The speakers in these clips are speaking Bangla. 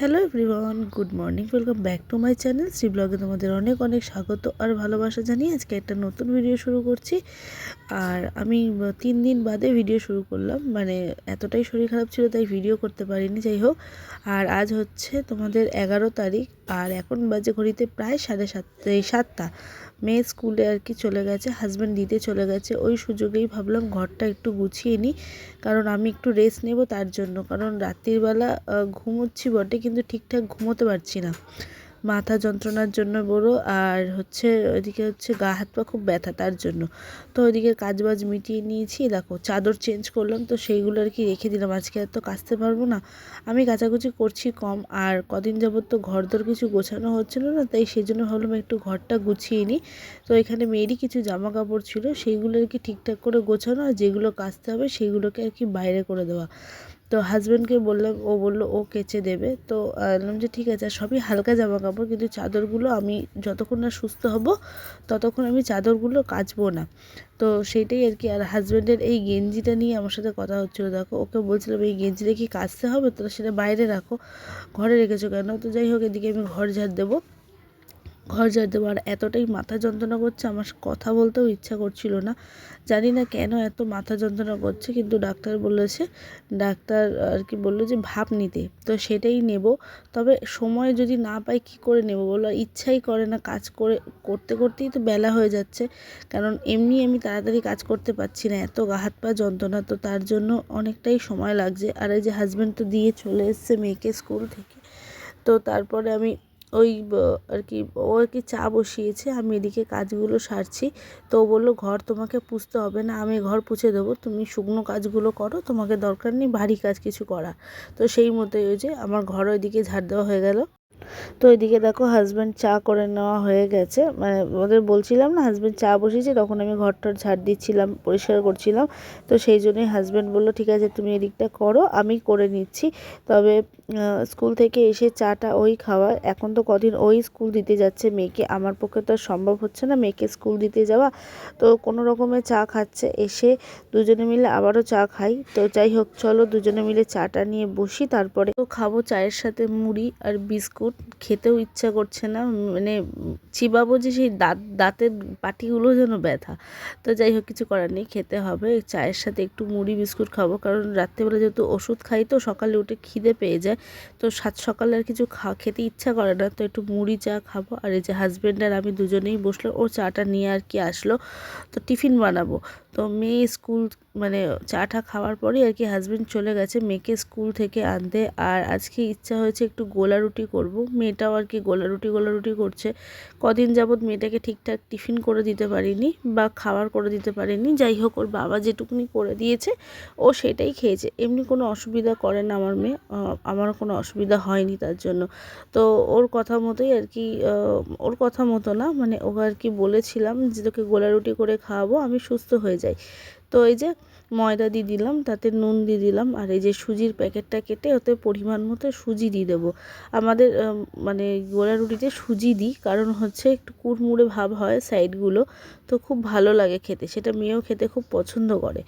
Hello everyone, good morning, welcome back to my channel. Shri ব্লগে তোমাদের অনেক অনেক স্বাগত আর ভালোবাসা জানিয়ে আজকে একটা নতুন ভিডিও শুরু করছি। আর আমি তিন দিন বাদে ভিডিও শুরু করলাম। মানে এতটাই শরীর খারাপ ছিল, তাই ভিডিও করতে পারিনি, যাই হোক। আর আজ হচ্ছে তোমাদের এগারো তারিখ, আর এখন বাজে ঘড়িতে প্রায় সাড়ে সাতটা সাতটা। মেয়ে স্কুলে আর কি চলে গেছে হাজব্যান্ড দিতে চলে গেছে। ওই সুযোগেই ভাবলাম ঘরটা একটু গুছিয়ে নিই, কারণ আমি একটু রেস্ট নেব তার জন্য। কারণ রাত্রিবেলা ঘুমোচ্ছি বটে, কিন্তু ঠিকঠাক ঘুমোতে পারছি না। মাথা যন্ত্রণার জন্য বড়, আর হচ্ছে ওইদিকে হচ্ছে গা, হাত পা খুব ব্যথা তার জন্য। তো ওইদিকে কাজবাজ মিটিয়ে নিয়েছি, দেখো চাদর চেঞ্জ করলাম, তো সেইগুলো আর কি রেখে দিলাম। আজকে আর তো কাচতে পারব না। আমি কাচাকুচি করছি কম, আর কদিন যাবত তো ঘর দর কিছু গোছানো হচ্ছিল না, তাই সেই জন্য ভাবলাম একটু ঘরটা গুছিয়ে নিই। তো এখানে মেয়েরই কিছু জামা কাপড় ছিল, সেইগুলো আর কি ঠিকঠাক করে গোছানো, আর যেগুলো কাচতে হবে সেইগুলোকে আর কি বাইরে করে দেওয়া। তো হাজব্যান্ডকে বললাম, ও বলল, ও কেচে দেবে। তো বললাম যে ঠিক আছে, সবই হালকা জামা কাপড় কিন্তু চাদরগুলো আমি যতক্ষণ না সুস্থ হব, ততক্ষণ আমি চাদরগুলো কাচবো না। তো সেইটাই আর কি, আর হাজব্যান্ডের এই গেঞ্জিটা নিয়ে আমার সাথে কথা হচ্ছিল। দেখো, ওকে বলছিলাম, এই গেঞ্জিটা কি কাচতে হবে? তো সেটা বাইরে রাখো। ঘরে রেখেছো কেন? তো যাই হোক, এদিকে আমি ঘর ঝাড় দেবো। ঘর ঝাড় দেবো। আর এতটাই মাথা যন্ত্রণা করছে, আমার কথা বলতেও ইচ্ছা করছিল না। জানি না কেন এত মাথা যন্ত্রণা করছে, কিন্তু ডাক্তার বলেছে, ডাক্তার আর কি বলল যে ভাব নিতে। তো সেটাই নেব। তবে সময় যদি না পাই কি করে নেব বলো? ইচ্ছাই করে না কাজ করে, করতে করতেই তো বেলা হয়ে যাচ্ছে। কারণ এমনি আমি তাড়াতাড়ি কাজ করতে পারছি না, এত গা হাত পা যন্ত্রণা। তো তার জন্য অনেকটাই সময় লাগছে। আর এই যে হাজব্যান্ড তো দিয়ে চলে এসছে মেয়েকে স্কুল থেকে। তো তারপরে আমি ওই আর কি, ও আর কি চা বসিয়েছে, আমি এদিকে কাজগুলো সারছি। তো ও বলল, ঘর তোমাকে পুষতে হবে না, আমি ঘর পুছে দেবো। তুমি শুকনো কাজগুলো করো, তোমাকে দরকার নেই, ভারী কাজ কিছু করা। তো সেই মতোই ওই যে আমার ঘর ওইদিকে ঝাড় দেওয়া হয়ে গেল। তো এদিকে দেখো হাজব্যান্ড চা করে নেওয়া হয়ে গেছে। মানে ওদের বলছিলাম না হাজব্যান্ড চা বসিয়েছে, তখন আমি ঘরটার ঝাড় দিচ্ছিলাম, পরিষ্কার করছিলাম। তো সেই জন্যই হাজব্যান্ড বলল, ঠিক আছে, তুমি এদিকটা করো, আমি করে নিচ্ছি। তবে স্কুল থেকে এসে চাটা ওই খাওয়া এখন তো কদিন ওই স্কুল দিতে যাচ্ছে মেয়েকে। আমার পক্ষে তো সম্ভব হচ্ছে না মেয়েকে স্কুল দিতে যাওয়া। তো কোনো রকমে চা খাচ্ছে। এসে দুজনে মিলে আবারও চা খাই। তো যাই হোক, চলো দুজনে মিলে চাটা নিয়ে বসি। তারপরে তো খাব চায়ের সাথে মুড়ি আর বিস্কুট। খেতেও ইচ্ছা করছে না মানে চিবাবো যে সেই দাঁত, দাঁতের পাটিগুলো যেন ব্যথা। তো যাই হোক, কিছু করার নেই, খেতে হবে। চায়ের সাথে একটু মুড়ি বিস্কুট খাব, কারণ রাত্রেবেলা যেহেতু ওষুধ খাই তো, সকালে উঠে খিদে পেয়ে যায়। তো সাত সকালে আর কিছু খা, খেতে ইচ্ছা করে না, তো একটু মুড়ি চা খাব। আর এই যে হাজব্যান্ড আর আমি দুজনেই বসল ও চাটা নিয়ে আর কি আসলো। তো টিফিন বানাবো। তো মেয়ে স্কুল মানে চাটা খাওয়ার পরেই আর কি হাজব্যান্ড চলে গেছে, মেয়েকে স্কুল থেকে আনতে। আর আজকে ইচ্ছা হয়েছে একটু গোলা রুটি করব। মেয়েটাও আর কি গোলা রুটি গোলা রুটি করছে। কদিন যাবৎ মেয়েটাকে ঠিকঠাক টিফিন করে দিতে পারিনি বা খাবার করে দিতে পারিনি। যাই হোক, ওর বাবা যেটুকুনি করে দিয়েছে, ও সেটাই খেয়েছে। এমনি কোনো অসুবিধা করে না আমার মেয়ে। আমার কোনো অসুবিধা হয়নি তার জন্য। তো ওর কথা মতোই আর কি ওর কথা মতো না মানে ও আর কি বলেছিলাম যে তোকে গোলা রুটি করে খাওয়াবো, আমি সুস্থ হয়ে যাই। তো এই যে ময়দা দিয়ে দিলাম, তাতে নুন দিয়ে দিলাম, আর এই যে সুজির প্যাকেটটা কেটে ওতে পরিমাণ মতো সুজি দিয়ে দেবো। আমাদের মানে গোলা রুটিতে সুজি দিই, কারণ হচ্ছে একটু কুড়মুড়ে ভাব হয় সাইডগুলো, তো খুব ভালো লাগে খেতে, সেটা মেয়েও খেতে খুব পছন্দ করে।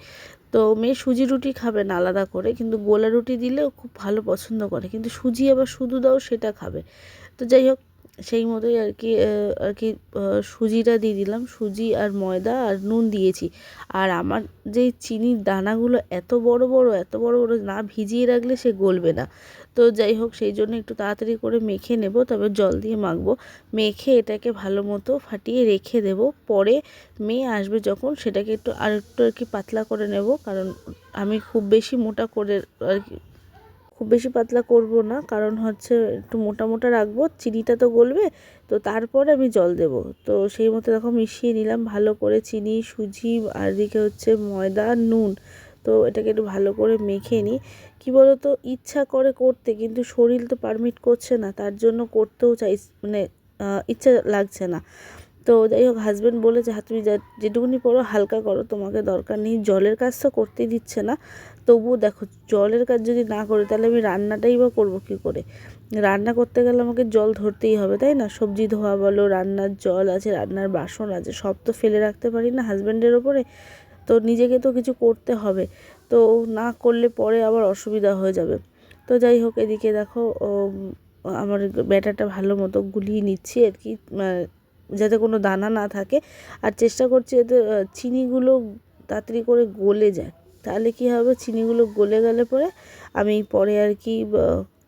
তো মেয়ে সুজি রুটি খাবে না আলাদা করে, কিন্তু গোলা রুটি দিলেও খুব ভালো পছন্দ করে, কিন্তু সুজি আবার শুধু দাও সেটা খাবে। তো যাই হোক সেই মতোই আর কি আর কি সুজিটা দিয়ে দিলাম। সুজি আর ময়দা আর নুন দিয়েছি। আর আমার যেই চিনির দানাগুলো এত বড় বড়, এত বড় বড় না ভিজিয়ে রাখলে সে গলবে না। তো যাই হোক, সেই জন্য একটু তাড়াতাড়ি করে মেখে নেব, তবে জল দিয়ে মাখবো। মেখে এটাকে ভালো মতো ফাটিয়ে রেখে দেব। পরে মেয়ে আসবে যখন, সেটাকে একটু আর একটু আর কি পাতলা করে নেব। কারণ আমি খুব বেশি মোটা করে আর কি খুব বেশি পাতলা করব না, কারণ হচ্ছে একটু মোটা মোটা রাখব, চিনিটা তো গলবে, তো তারপরে আমি জল দেব। তো সেই মতো দেখো মিশিয়ে নিলাম, ভালো করে চিনি, সুজি, আর দিকে হচ্ছে ময়দা, নুন, তো এটাকে একটু ভালো করে মেখে নিই। কী বলো তো ইচ্ছা করে করতে, কিন্তু শরীর তো পারমিট করছে না, তার জন্য করতেও চাই মানে ইচ্ছা লাগছে না। তো যাই হোক হাজব্যান্ড বলেছে হ্যাঁ তুমি যেটুকুনি করো হালকা করো, তোমাকে দরকার নেই। জলের কাজ তো করতেই দিচ্ছে না। তবুও দেখো জলের কাজ যদি না করি তাহলে আমি রান্নাটাই বা করব কী করে? রান্না করতে গেলে আমাকে জল ধরতেই হবে তাই না? সবজি ধোয়া বলো রান্নার জল আছে রান্নার বাসন আছে সব তো ফেলে রাখতে পারি না হাজব্যান্ডের ওপরে। তো নিজেকে তো কিছু করতে হবে তো না করলে পরে আবার অসুবিধা হয়ে যাবে। তো যাই হোক এদিকে দেখো আমার ব্যাটারটা ভালো মতো গুলিয়ে নিচ্ছি আর কি যাতে কোনো দানা না থাকে। আর চেষ্টা করছি আহ, চিনিগুলো তাড়াতাড়ি করে গলে যায়। তাহলে কি হবে? চিনিগুলো গলে গেলে পরে আমি পরে আর কি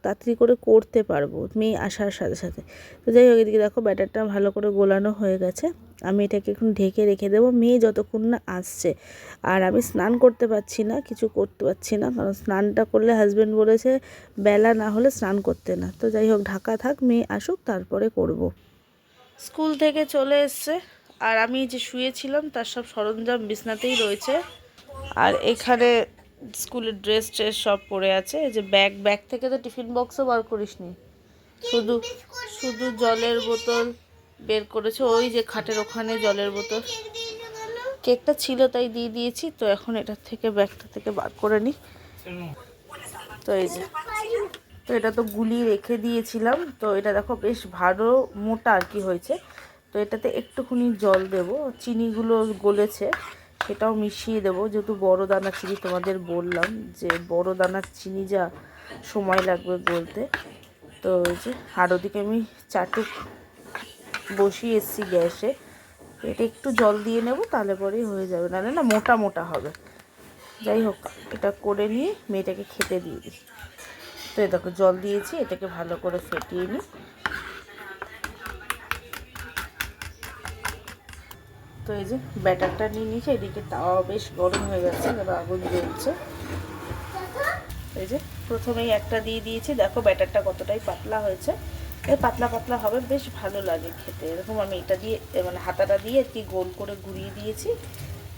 তাড়াতাড়ি করে করতে পারব। মেয়ে আসার সাথে সাথে। তো যাই হোক, এদিকে দেখো ব্যাটারটা ভালো করে গোলানো হয়ে গেছে। আমি এটাকে এখন ঢেকে রেখে দেবো। মেয়ে যতক্ষণ না আসছে। আর আমি স্নান করতে পারছি না, কিছু করতে পারছি না। কারণ স্নানটা করলে হাজব্যান্ড বলেছে, বেলা না হলে স্নান করতে না। তো যাই হোক, ঢাকা থাক, মেয়ে আসুক, তারপরে করব। স্কুল থেকে চলে এসছে। আর আমি যে শুয়েছিলাম, তার সব সরঞ্জাম বিছনাতেই রয়েছে। আর এখানে স্কুলের ড্রেস ট্রেস সব পড়ে আছে। এই যে ব্যাগ ব্যাগ থেকে তো টিফিন বক্সও বার করিসনি। শুধু শুধু জলের বোতল বের করেছে। ওই যে খাটের ওখানে জলের বোতল। কেকটা ছিল তাই দিয়ে দিয়েছি, তো এখন এটার থেকে ব্যাগটা থেকে বার করে নিই তো এই যে, তো এটা তো গুলি রেখে দিয়েছিলাম। তো এটা দেখো বেশ ভালো মোটা আর কি হয়েছে। তো এটাতে একটুখানি জল দেব। চিনিগুলো গলেছে। সেটাও মিশিয়ে দেবো। যেহেতু বড় দানা চিনি তোমাদের বললাম যে বড় দানার চিনি যা সময় লাগবে গলতে তো যে, আর ওদিকে আমি চাটুক বসিয়ে এসেছি গ্যাসে। এটা একটু জল দিয়ে নেব, তাহলে পরেই হয়ে যাবে। নাহলে না মোটা মোটা হবে। যাই হোক, এটা করে নিয়ে মেয়েটাকে খেতে দিয়ে দিই। তো এই দেখো, জল দিয়েছি, এটাকে ভালো করে ফেটিয়ে নিই। তো এই যে ব্যাটারটা নিয়ে নিয়েছি, এদিকে তাওয়া বেশ গরম হয়ে গেছে, এবার আগুন জ্বলছে। এই যে প্রথমেই একটা দিয়ে দিয়েছি, দেখো ব্যাটারটা কতটাই পাতলা হয়েছে। এই পাতলা পাতলা হবে, বেশ ভালো লাগে খেতে। এরকম আমি এটা দিয়ে মানে হাতাটা দিয়ে কি গোল করে ঘুরিয়ে দিয়েছি,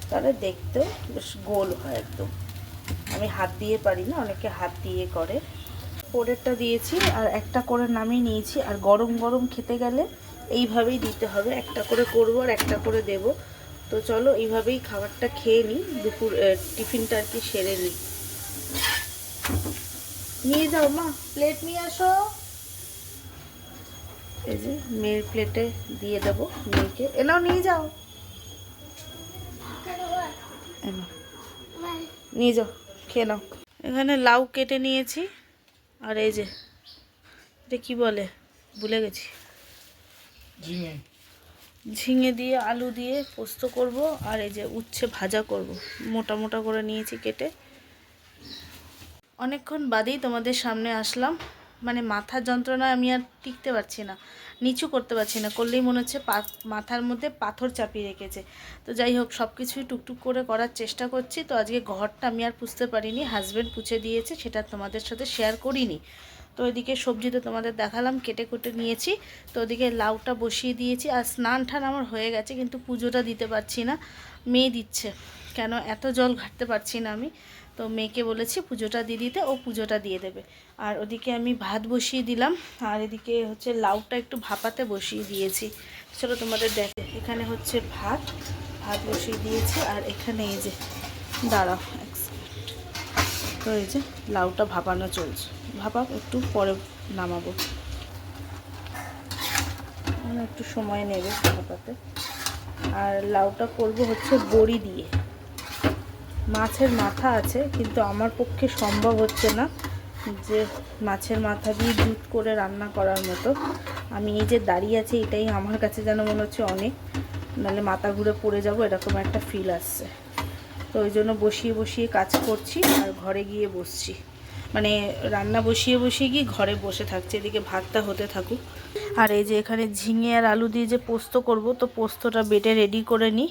তাহলে দেখতেও বেশ গোল হয় একদম। আমি হাত দিয়ে পারি না, অনেকে হাত দিয়ে করে। পরেরটা দিয়েছি, আর একটা করে নামিয়ে নিয়েছি, আর গরম গরম খেতে গেলে এইভাবেই দিতে হবে। একটা করে করব আর একটা করে দেব। তো চলো এইভাবেই খাবারটা খেয়ে নিই। দুপুর টিফিনটা আর কি সেরে নিই। নিয়ে যাও মা প্লেট নিয়ে আসো। এই যে মেয়ের প্লেটে দিয়ে দেবো মেয়েকে। এনাও নিয়ে যাও। নিয়ে যাও, খেয়ে নাও। এখানে লাউ কেটে নিয়েছি। আর এই যে, এটা কি বলে? ভুলে গেছি। ঝিঙে। ঝিঙে দিয়ে আলু দিয়ে পোস্ত করব, আর এই যে উচ্ছে ভাজা করব। মোটা মোটা করে নিয়েছি কেটে। অনেকক্ষণ বাদেই তোমাদের সামনে আসলাম। মানে মাথার যন্ত্রণায় আমি আর টিকতে পারছি না, নিচু করতে পারছি না, করলেই মনে হচ্ছে মাথার মধ্যে পাথর চাপিয়ে রেখেছে। তো যাই হোক সব কিছুই টুকটুক করে করার চেষ্টা করছি। তো আজকে ঘরটা আমি আর পুষতে পারিনি হাজব্যান্ড পুছে দিয়েছে, সেটা তোমাদের সাথে শেয়ার করিনি। তো ওইদিকে সবজি তো তোমাদের দেখালাম কেটে কুটে নিয়েছি। তো ওদিকে লাউটা বসিয়ে দিয়েছি আর স্নান টান আমার হয়ে গেছে, কিন্তু পুজোটা দিতে পারছি না। মেয়ে দিচ্ছে, কেন এত জল ঘাটতে পারছি না আমি। তো মেয়েকে বলেছি পুজোটা দিয়ে দিতে, ও পুজোটা দিয়ে দেবে। আর ওদিকে আমি ভাত বসিয়ে দিলাম, আর এদিকে হচ্ছে লাউটা একটু ভাপাতে বসিয়ে দিয়েছি। চলো তোমাদের দেখে, এখানে হচ্ছে ভাত ভাত বসিয়ে দিয়েছি, আর এখানে এই যে, দাঁড়াও তো এই যে, লাউটা ভাপানো চলছে। ভাপাক একটু পরে নামাবো। একটু সময় নেবে ভাপাতে। আর লাউটা করব হচ্ছে বড়ি দিয়ে। মাছের মাথা আছে, কিন্তু আমার পক্ষে সম্ভব হচ্ছে না যে মাছের মাথা দিয়ে দুধ করে রান্না করার মতো। আমি এই যে দাঁড়িয়ে আছি, এটাই আমার কাছে যেন মনে হচ্ছে অনেক। নাহলে মাথা ঘুরে পড়ে যাব, এরকম একটা ফিল আসছে। তো ওই জন্য বসিয়ে বসিয়ে কাজ করছি, আর ঘরে গিয়ে বসছি। মানে রান্না বসিয়ে বসিয়ে গিয়ে ঘরে বসে থাকছে, এদিকে ভাতটা হতে থাকুক। আর এই যে এখানে ঝিঙে আর আলু দিয়ে যে পোস্ত করব, তো পোস্তটা বেটে রেডি করে নিই।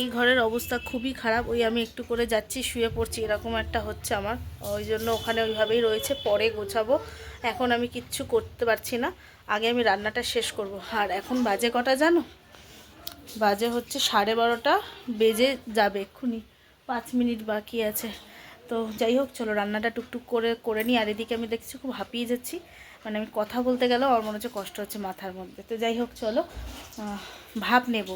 এই ঘরের অবস্থা খুবই খারাপ, ওই আমি একটু করে যাচ্ছি, শুয়ে পড়ছি, এরকম একটা হচ্ছে আমার। ওই জন্য ওখানে ওইভাবেই রয়েছে, পরে গোছাবো। এখন আমি কিচ্ছু করতে পারছি না, আগে আমি রান্নাটা শেষ করব। আর এখন বাজে কটা জানো? বাজে হচ্ছে সাড়ে বারোটা, বেজে যাবে এক্ষুনি, পাঁচ মিনিট বাকি আছে। তো যাই হোক, চলো রান্নাটা টুকটুক করে করে নিই। আর এদিকে আমি দেখছি খুব হাঁপিয়ে যাচ্ছি। মানে আমি কথা বলতে গেলেও আমার মনে হচ্ছে কষ্ট হচ্ছে মাথার মধ্যে। তো যাই হোক, চলো ভাপ নেব।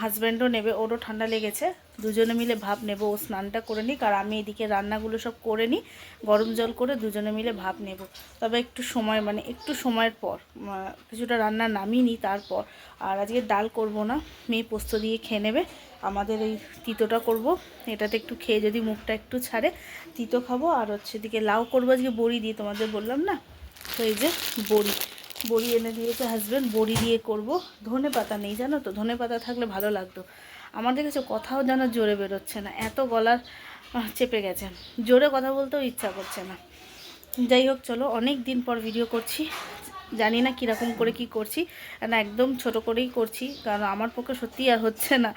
হাজব্যান্ডও নেবে, ওরও ঠান্ডা লেগেছে। দুজনে মিলে ভাব নেব, ও স্নানটা করে নিক। আর আমি এদিকে রান্নাগুলো সব করে নিই, গরম জল করে দুজনে মিলে ভাব নেব। তবে একটু সময় মানে একটু সময়ের পর কিছুটা রান্না নামিয়ে নিই তারপর। আর আজকে ডাল করব না, মেয়ে পোস্ত দিয়ে খেয়ে নেবে। আমাদের এই তিতোটা করব। এটাতে একটু খেয়ে যদি মুখটা একটু ছাড়ে, তিতো খাব। আর হচ্ছে দিকে লাউ করব, আজকে বড়ি দিয়ে তোমাদের বললাম না? তো এই যে বড়ি। বড়ি এনে দিয়েছে হাজব্যান্ড বড়ি দিয়ে করব। ধনে পাতা নেই, জানো তো? ধনে পাতা থাকলে ভালো লাগতো। আমাদের কাছে কথাও যেন জোরে বেরোচ্ছে না। এত গলার চেপে গেছে। জোরে কথা বলতেও ইচ্ছা করছে না। যাই হোক, চলো, অনেক দিন পর ভিডিও করছি। জানি না কীরকম করে কি করছি। না, একদম ছোট করেই করছি, কারণ আমার পক্ষে সত্যিই আর হচ্ছে না।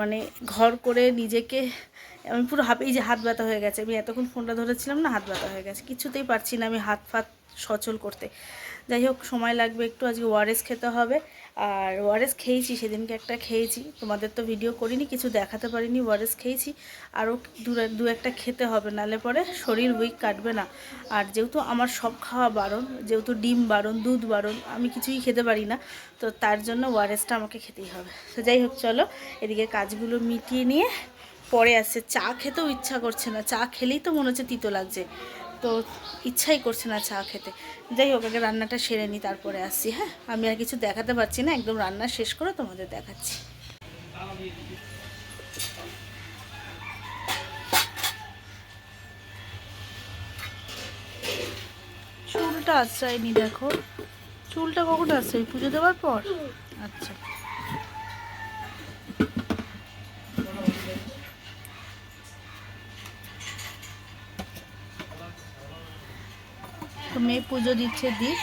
মানে ঘর করে নিজেকে, আমি পুরো হাফ এই যে হাত ব্যথা হয়ে গেছে, আমি এতক্ষণ ফোনটা ধরেছিলাম না, হাত ব্যথা হয়ে গেছে, কিছুতেই পারছি না আমি হাত ফাত সচল করতে। যাই হোক, সময় লাগবে একটু, আজকে ওয়ারেস খেতে হবে। আর ওয়ারেস খেয়েছি, সেদিনকে একটা খেয়েছি। তোমাদের তো ভিডিও করিনি, কিছু দেখাতে পারিনি, ওয়ারেস খেয়েছি। আরও দু একটা খেতে হবে নালে পরে শরীর উইক কাটবে না। আর যেহেতু আমার সব খাওয়া বারণ, যেহেতু ডিম বারণ, দুধ বারণ, আমি কিছুই খেতে পারি না, তো তার জন্য ওয়ারেসটা আমাকে খেতেই হবে। তো যাই হোক, চলো, এদিকে কাজগুলো মিটিয়ে নিয়ে পরে আসছে। চা খেতেও ইচ্ছা করছে না, চা খেলেই তো মনে হচ্ছে তিতো লাগছে। তো ইচ্ছাই করছে না চা খেতে। যাই হোক, আগে রান্নাটা সেরে নিই তারপরে আসছি হ্যাঁ? আমি আর কিছু দেখাতে পারছি না, একদম রান্না শেষ করে তোমাদের দেখাচ্ছি। চুলটা আশ্রয় নি, দেখো। চুলটা কখন ওই পুজো দেওয়ার পর? আচ্ছা। পুজো দিচ্ছে দিক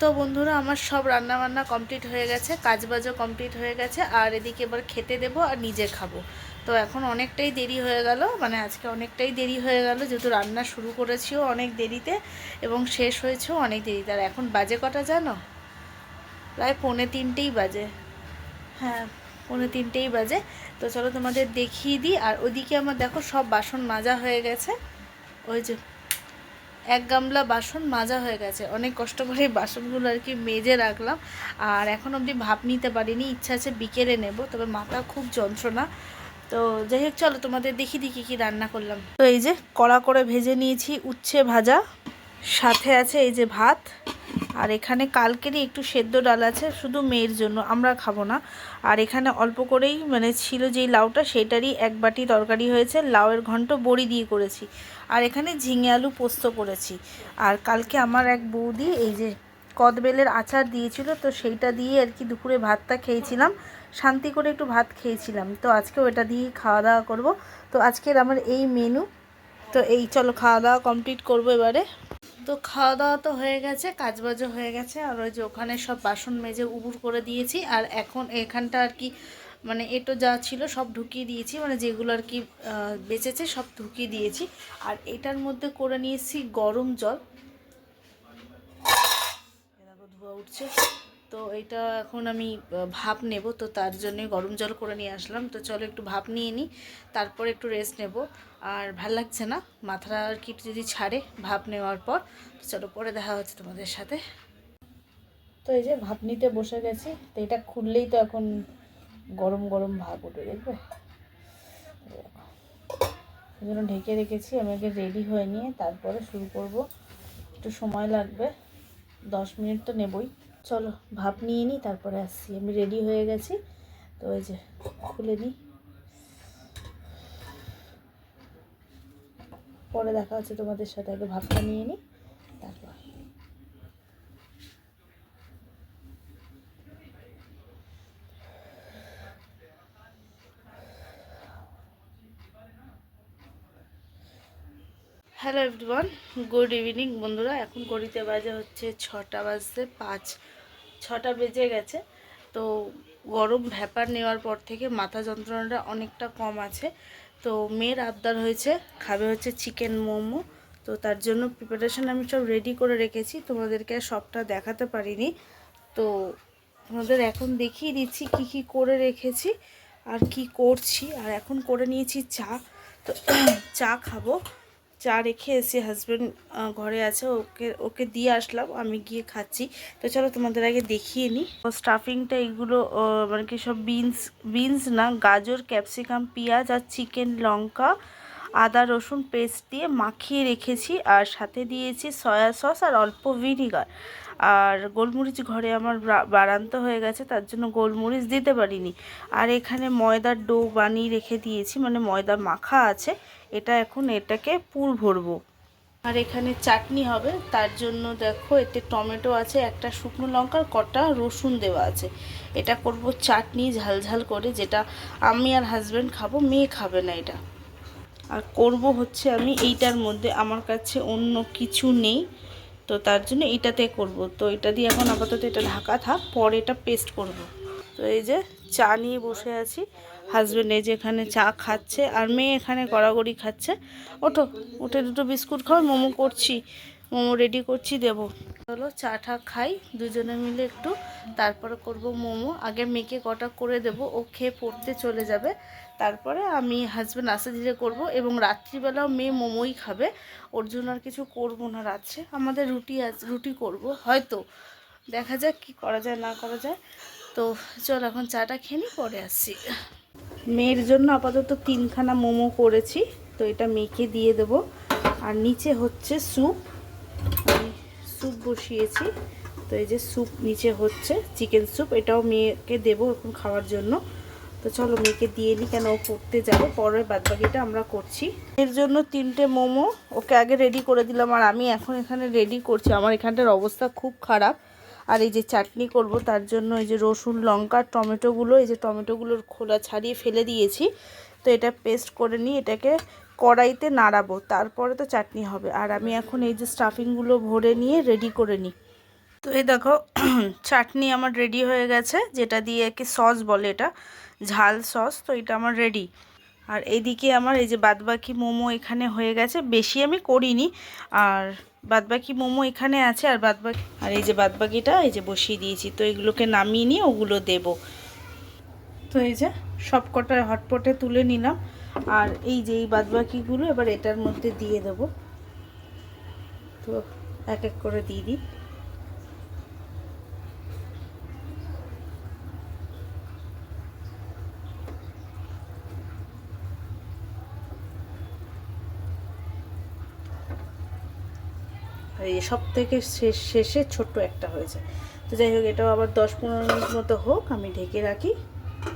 তো বন্ধুরা, আমার সব রান্না বান্না কমপ্লিট হয়ে গেছে কাজ বাজও কমপ্লিট হয়ে গেছে, আর এদিকে এবার খেতে দেবো আর নিজে খাব। তো এখন অনেকটাই দেরি হয়ে গেল মানে আজকে অনেকটাই দেরি হয়ে গেল, যেহেতু রান্না শুরু করেছিও অনেক দেরিতে এবং শেষ হয়েছেও অনেক দেরিতে। আর এখন বাজে কটা জানো? প্রায় পৌনে তিনটেই বাজে। হ্যাঁ পৌনে তিনটেই বাজে। তো চলো তোমাদের দেখিয়ে দিই। আর ওদিকে আমার দেখো সব বাসন মাজা হয়ে গেছে। ওই যে এক গামলা বাসন মাজা হয়ে গেছে। অনেক কষ্ট করে বাসনগুলো আর কি মেজে রাখলাম। আর এখন অবধি ভাব নিতে পারিনি, ইচ্ছা আছে বিকেলে নেব, তবে মাথা খুব যন্ত্রণা। তো যাই হোক, চলো তোমাদের দেখি দেখি কী রান্না করলাম। তো এই যে কড়া করে ভেজে নিয়েছি উচ্ছে ভাজা, সাথে আছে এই যে ভাত। আর এখানে কালকেরই একটু সেদ্ধ ডাল আছে, শুধু মেয়ের জন্য, আমরা খাব না। আর এখানে অল্প করেই মানে ছিল যেই লাউটা, সেটারই এক বাটি তরকারি হয়েছে, লাউয়ের ঘন্ট বড়ি দিয়ে করেছি। আর এখানে ঝিঙে আলু পোস্ত করেছি। আর কালকে আমার এক বৌদি এই যে কদবেলের আচার দিয়েছিল, তো সেইটা দিয়ে আর কি দুপুরে ভাতটা খেয়েছিলাম। শান্তি করে একটু ভাত খেয়েছিলাম। তো আজকেও এটা দিয়েই খাওয়া দাওয়া করব। তো আজকের আমার এই মেনু তো এই চলো খাওয়া দাওয়া কমপ্লিট করব এবারে। তো খাওয়া দাওয়া তো হয়ে গেছে, কাজবাজও হয়ে গেছে। আর ওই যে ওখানে সব বাসন মেজে উবুর করে দিয়েছি। আর এখন এখানটা আর কি মানে এটো যা ছিল সব ঢুকিয়ে দিয়েছি মানে যেগুলো আর কি বেঁচেছে সব ঢুকিয়ে দিয়েছি। আর এটার মধ্যে করে নিয়েছি গরম জল। ধোয়া উঠছে। তো এটা এখন আমি ভাপ নেব, তো তার জন্যই গরম জল করে নিয়ে আসলাম। তো চলো একটু ভাপ নিয়ে নিই তারপর একটু রেস্ট নেব। আর ভালো লাগছে না? মাথাটা আর কি যদি ছাড়ে ভাপ নেওয়ার পর, তো চলো পরে দেখা হচ্ছে তোমাদের সাথে। তো এই যে ভাপ নিতে বসে গেছি, তো এটা খুললেই তো এখন গরম গরম ভাপ উঠে দেখবে? এই জন্য ঢেকে রেখেছি, আমি আগে রেডি হয়ে নিয়ে তারপরে শুরু করব। একটু সময় লাগবে, দশ মিনিট তো নেবই। চলো, ভাপ নিয়ে নিই তারপরে আসছি। আমি রেডি হয়ে গেছি। তো ওই যে, খুলে নিই পরে দেখা হচ্ছে তোমাদের সাথে, আগে ভাতটা নিয়ে নিই তারপর হ্যালো এভরিওয়ান গুড ইভিনিং বন্ধুরা। এখন ঘড়িতে বাজে হচ্ছে ছটা বাজতে পাঁচ, ছটা বেজে গেছে। তো গরম ভ্যাপার নেওয়ার পর থেকে মাথা যন্ত্রণাটা অনেকটা কম আছে। তো মেয়ের আবদার হয়েছে, খাবে হচ্ছে চিকেন মোমো। তো তার জন্য প্রিপারেশন আমি সব রেডি করে রেখেছি। তোমাদেরকে সবটা দেখাতে পারিনি। তো তোমাদের এখন দেখিয়ে দিচ্ছি কি কি করে রেখেছি, আর কি করছি। আর এখন করে নিয়েছি চা। তো চা খাব। চা রেখে এসে হাজব্যান্ড ঘরে আছে, ওকে ওকে দিয়ে আসলাম, আমি গিয়ে খাচ্ছি। তো চলো তোমাদের আগে দেখিয়ে নিই স্টাফিংটা এগুলো মানে কি সব বিনস বিনস না, গাজর ক্যাপসিকাম পেঁয়াজ আর চিকেন লঙ্কা, আদা, রসুন পেস্ট দিয়ে মাখিয়ে রেখেছি আর সাথে দিয়েছি সয়া সস আর অল্প ভিনিগার আর গোলমরিচ ঘরে আমার বা- বাড়ান্ত হয়ে গেছে, তার জন্য গোলমরিচ দিতে পারিনি। আর এখানে ময়দার ডো বানিয়ে রেখে দিয়েছি মানে ময়দা মাখা আছে। এটা এখন এটাকে পুর ভরবো। আর এখানে চাটনি হবে, তার জন্য দেখো এতে টমেটো আছে, একটা শুকনো লঙ্কার কটা রসুন দেওয়া আছে। এটা করব চাটনি ঝালঝাল করে, যেটা আমি আর হাজব্যান্ড খাব, মেয়ে খাবে না এটা। আর করব হচ্ছে আমি এইটার মধ্যে, আমার কাছে অন্য কিছু নেই, তো তার জন্য এইটাতে করব। তো এটা দিয়ে এখন আপাতত এটা ঢাকা থাক, পরে এটা পেস্ট করব। তো এই যে চা নিয়ে বসে আছি। হাজব্যান্ড এই যে এখানে চা খাচ্ছে আর মেয়ে এখানে গড়াগড়ি খাচ্ছে। ওঠো, উঠে দুটো বিস্কুট খাও, মোমো করছি, মোমো রেডি করছি, দেবো। চলো চাটা খাই, দুজনে মিলে একটু, তারপরে করব মোমো। আগে মেয়েকে কটা করে দেব, ও খেয়ে পড়তে চলে যাবে। তারপরে আমি হাজব্যান্ড আস্তে ধীরে করব এবং রাত্রিবেলাও মেয়ে মোমোই খাবে। ওর জন্য আর কিছু করব না রাত্রে, আমাদের রুটি আছে রুটি করব, হয়তো। দেখা যাক কি করা যায়, না করা যায়। তো চল এখন চাটা খেয়ে নিই পরে আসছি। মেয়ের জন্য আপাতত তিনখানা মোমো করেছি, তো এটা মেয়েকে দিয়ে দেবো। আর নিচে হচ্ছে স্যুপ। আমি স্যুপ বসিয়েছি, তো এই যে স্যুপ নিচে হচ্ছে, চিকেন স্যুপ। এটাও মেয়েকে দেবো এখন খাওয়ার জন্য। তো চলো মেয়েকে দিয়ে নিই কেন ও পড়তে যাবে, পরের বাদবাকিটা আমরা করছি। এর জন্য তিনটে মোমো, ওকে আগে রেডি করে দিলাম, আর আমি এখন এখানে রেডি করছি। আমার এখানটার অবস্থা খুব খারাপ। আর এই যে চাটনি করব, তার জন্য এই যে রসুন, লঙ্কা, টমেটোগুলো, এই যে টমেটোগুলোর খোলা ছাড়িয়ে ফেলে দিয়েছি। তো এটা পেস্ট করে নিই এটাকে কড়াইতে নাড়াবো, তারপরে তো চাটনি হবে। আর আমি এখন এই যে স্টাফিংগুলো ভরে নিয়ে রেডি করে নিই। তো এই দেখো, চাটনি আমার রেডি হয়ে গেছে, যেটা দিয়ে কি সস বলে এটা, ঝাল সস, তো এটা আমার রেডি। আর এদিকে আমার এই যে বাদবাকি মোমো এখানে হয়ে গেছে, বেশি আমি করিনি। আর বাদবাকি মোমো এখানে আছে, আর বাদবাকি আর এই যে বাদবাকিটা, এই যে বসিয়ে দিয়েছি, তো এগুলোকে নামিয়ে নিয়ে ওগুলো দেব। তো এই যে সব কটা হটপটে তুলে নিলাম, আর এই যে এই বাদবাকিগুলো এবার এটার মধ্যে দিয়ে দেব। তো এক এক করে দিয়ে দিই। সব থেকে শেষ, শেষে ছোট্ট একটা হয়েছে। তো যাই হোক, এটাও আবার দশ পনেরো মিনিট মতো হোক, আমি ঢেকে রাখি,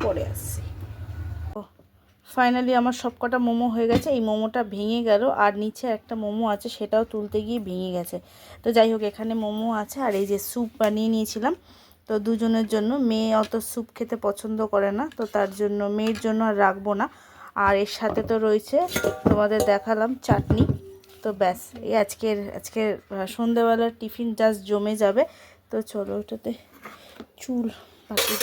পরে আসছি। ও ফাইনালি আমার সব কটা মোমো হয়ে গেছে, এই মোমোটা ভেঙে গেল, আর নিচে একটা মোমো আছে, সেটাও তুলতে গিয়ে ভেঙে গেছে। তো যাই হোক, এখানে মোমো আছে, আর এই যে স্যুপ বানিয়ে নিয়েছিলাম, তো দুজনের জন্য। মেয়ে অত স্যুপ খেতে পছন্দ করে না, তো তার জন্য, মেয়ের জন্য আর রাখব না। আর এর সাথে তো রয়েছে, তোমাদের দেখালাম, চাটনি। তো ব্যাস এই আজকের আজকের আহ, সন্ধেবেলার টিফিন জাস্ট জমে যাবে। তো চলো ওটাতে চুল বাকি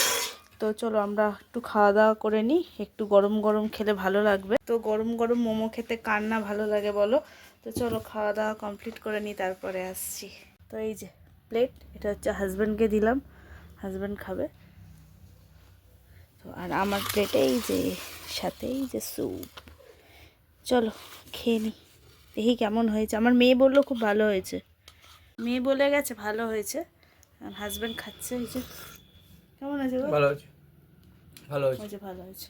তো চলো আমরা একটু খাওয়া দাওয়া করে নিই একটু গরম গরম খেলে ভালো লাগবে। তো গরম গরম মোমো খেতে কার না ভালো লাগে বলো? তো চলো খাওয়া দাওয়া কমপ্লিট করে নিই তারপরে আসছি। তো এই যে প্লেট এটা হচ্ছে হাজব্যান্ডকে দিলাম হাজব্যান্ড খাবে। তো আর আমার প্লেটে এই যে সাথে এই যে স্যুপ চলো খেয়ে নিই দেখি কেমন হয়েছে। আমার মেয়ে বলল খুব ভালো হয়েছে। মেয়ে বলে গেছে ভালো হয়েছে। আর হাজব্যান্ড খাচ্ছে এই যে। কেমন আছে? ভালো আছে। ভালো আছে হয়েছে। ভালো হয়েছে।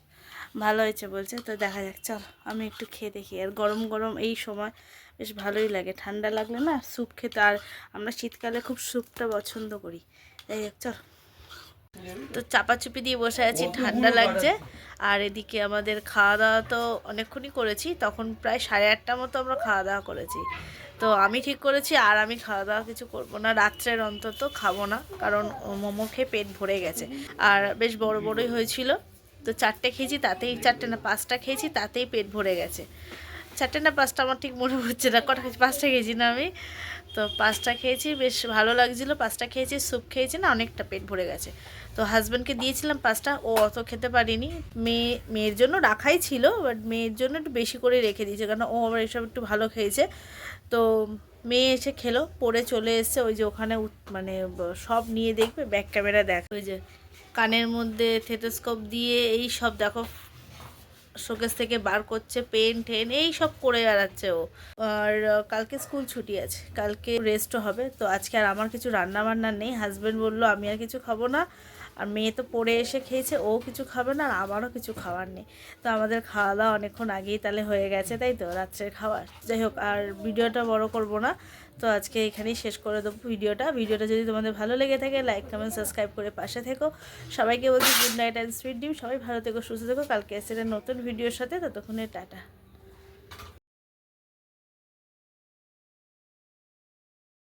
ভালো হয়েছে বলছে তো দেখা যাক চল আমি একটু খেয়ে দেখি। আর গরম গরম এই সময় বেশ ভালোই লাগে। ঠান্ডা লাগলে না স্যুপ খেতে আর আমরা শীতকালে খুব স্যুপটা পছন্দ করি। হোক চল। তো চাপাচুপি দিয়ে বসে আছি ঠান্ডা লাগছে। আর এদিকে আমাদের খাওয়া দাওয়া তো অনেকক্ষণই করেছি তখন প্রায় সাড়ে আটটা মতো আমরা খাওয়া দাওয়া করেছি। তো আমি ঠিক করেছি আর আমি খাওয়া দাওয়া কিছু করব না রাত্রের অন্তত খাব না কারণ মোমো খেয়ে পেট ভরে গেছে। আর বেশ বড় বড়ই হয়েছিল তো চারটে খেয়েছি তাতেই চারটে না পাঁচটা খেয়েছি তাতেই পেট ভরে গেছে। চারটে না পাঁচটা আমার ঠিক মনে হচ্ছে না কটা খেয়েছি পাঁচটা খেয়েছি না আমি। তো পাঁচটা খেয়েছি, বেশ ভালো লাগছিল। পাঁচটা খেয়েছি, স্যুপ খেয়েছি, না অনেকটা পেট ভরে গেছে। তো হাজব্যান্ডকে দিয়েছিলাম পাঁচটা, ও অত খেতে পারিনি। মেয়ে, মেয়ের জন্য রাখাই ছিল বাট মেয়ের জন্য একটু বেশি করে রেখে দিয়েছে, কারণ ও আবার এসব একটু ভালো খেয়েছে। তো মেয়ে এসে খেলো, পরে চলে এসছে, ওই যে ওখানে মানে সব নিয়ে দেখবে ব্যাক ক্যামেরা দেখ। ওই যে কানের মধ্যে থেটোস্কোপ দিয়ে এই সব দেখো শোকেস থেকে বার করছে, পেন টেন এই সব করে বেড়াচ্ছে ও। আর কালকে স্কুল ছুটি আছে, কালকে রেস্টও হবে। তো আজকে আর আমার কিছু রান্না বান্না নেই। হাজব্যান্ড বলল, আমি আর কিছু খাব না। আর মেয়ে তো পড়ে এসে খেয়েছে, ও কিছু খাবে না আর আমারও কিছু খাওয়ার নেই। তো আমাদের খাওয়া দাওয়া অনেকক্ষণ আগেই তাহলে হয়ে গেছে, তাই তো? রাত্রের খাবার। যাই হোক, আর ভিডিওটা বড় করব না, তো আজকে এখানেই শেষ করে দেবো ভিডিওটা। ভিডিওটা যদি তোমাদের ভালো লেগে থাকে লাইক কমেন্ট সাবস্ক্রাইব করে পাশে থেকো। সবাইকে বলছি গুড নাইট অ্যান্ড সুইট ডিম সবাই ভালো থেকো, সুস্থ থেকো। কালকে এসে নতুন ভিডিওর সাথে, ততক্ষণে টাটা।